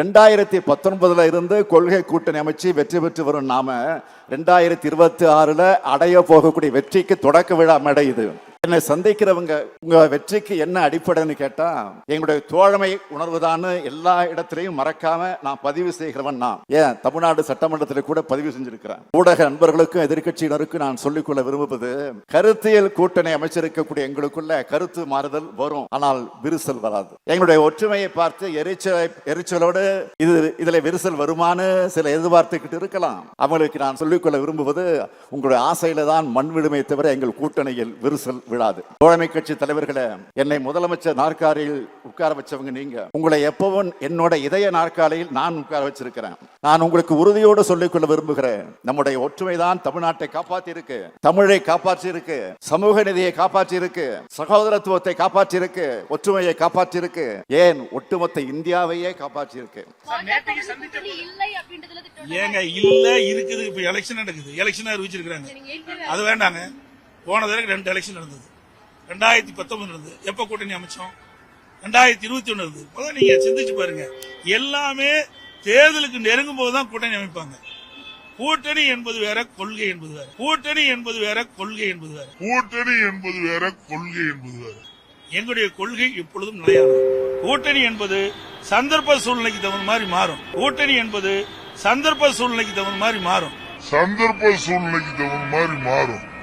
ரெண்டாயிரத்தி பத்தொன்பதுல இருந்து கொள்கை கூட்டணி அமைச்சு வெற்றி பெற்று வரும் நாம ரெண்டாயிரத்தி இருபத்தி ஆறுல அடைய போகக்கூடிய வெற்றிக்கு தொடக்க விழா மேடை இது. என்னை சந்திக்கிறவங்க உங்க வெற்றிக்கு என்ன அடிப்படைன்னு கேட்டா எங்களுடைய தோழமை உணர்வுதான்னு எல்லா இடத்திலையும் மறக்காம நான் பதிவு செய்கிறவன் நான். ஏன்? தமிழ்நாடு சட்டமன்றத்தில் கூட பதிவு செஞ்சிருக்கிறேன். ஊடக நண்பர்களுக்கும் எதிர்க்கட்சியினருக்கும் நான் சொல்லிக்கொள்ள விரும்புவது கருத்தியல் கூட்டணி அமைச்சிருக்கக்கூடிய எங்களுக்குள்ள கருத்து மாறுதல் வரும். ஆனால் விரிசல் வராது. எங்களுடைய ஒற்றுமையை பார்த்து எரிச்சலை எரிச்சலோடு இது இதுல விரிசல் வருமானு சில எதிர்பார்த்துக்கிட்டு இருக்கலாம். அவங்களுக்கு நான் சொல்லிக்கொள்ள விரும்புவது உங்களுடைய ஆசையில தான் மண் விடுமை தவிர எங்கள் கூட்டணியில் விரிசல் விழாது. தோழமை கட்சி தலைவர்களே என்னை முதலமைச்சர் நாற்காலியில் உட்கார வச்சவங்க நீங்க. உங்களை எப்பவும் என்னோட இதய நாற்காலியில் நான் உட்கார வச்சிருக்கிறேன். நான் உங்களுக்கு உறுதியோடு சொல்லிக்கொள்ள விரும்புகிறேன். நம்முடைய ஒற்றுமை தான் தமிழ்நாட்டை காப்பாற்றி இருக்கு தமிழை காப்பாற்றி இருக்கு சமூக நிதியை காப்பாற்றி இருக்கு சகோதரத்துவத்தை காப்பாற்றி இருக்கு ஒற்றுமையை காப்பாற்றி இருக்கு ஏன் ஒட்டுமொத்த இந்தியாவையே காப்பாற்றி இருக்கு ஏங்க இல்ல இருக்குது. இப்ப எலெக்ஷன் நடக்குது. எலெக்ஷன் ஏற்கனவே அது வேண்டாங்க. போன தடவை ரெண்டு எலெக்ஷன் நடந்தது. ரெண்டாயிரத்தி பத்தொன்பது நடந்தது எப்ப கூட்டணி அமைச்சோம்? ரெண்டாயிரத்தி இருபத்தி ஒண்ணு இருந்தது முதல்ல நீங்க சிந்திச்சு பாருங்க. எல்லாமே தேர்தலுக்கு நெருங்கும் போதுதான் கூட்டணி அமைப்பாங்க. கூட்டணி என்பது வேற கொள்கை என்பது வேற. கூட்டணி என்பது வேற கொள்கை என்பது வேற. கூட்டணி என்பது வேற கொள்கை என்பது வேற. எங்களுடைய கொள்கை எப்பொழுதும் நிலையானது. கூட்டணி என்பது சந்தர்ப்ப சூழ்நிலைக்கு தகுந்த மாதிரி மாறும். கூட்டணி என்பது சந்தர்ப்ப சூழ்நிலைக்கு தகுந்த மாதிரி மாறும். சந்தர்ப்ப சூழ்நிலைக்கு தகுந்த மாதிரி மாறும்.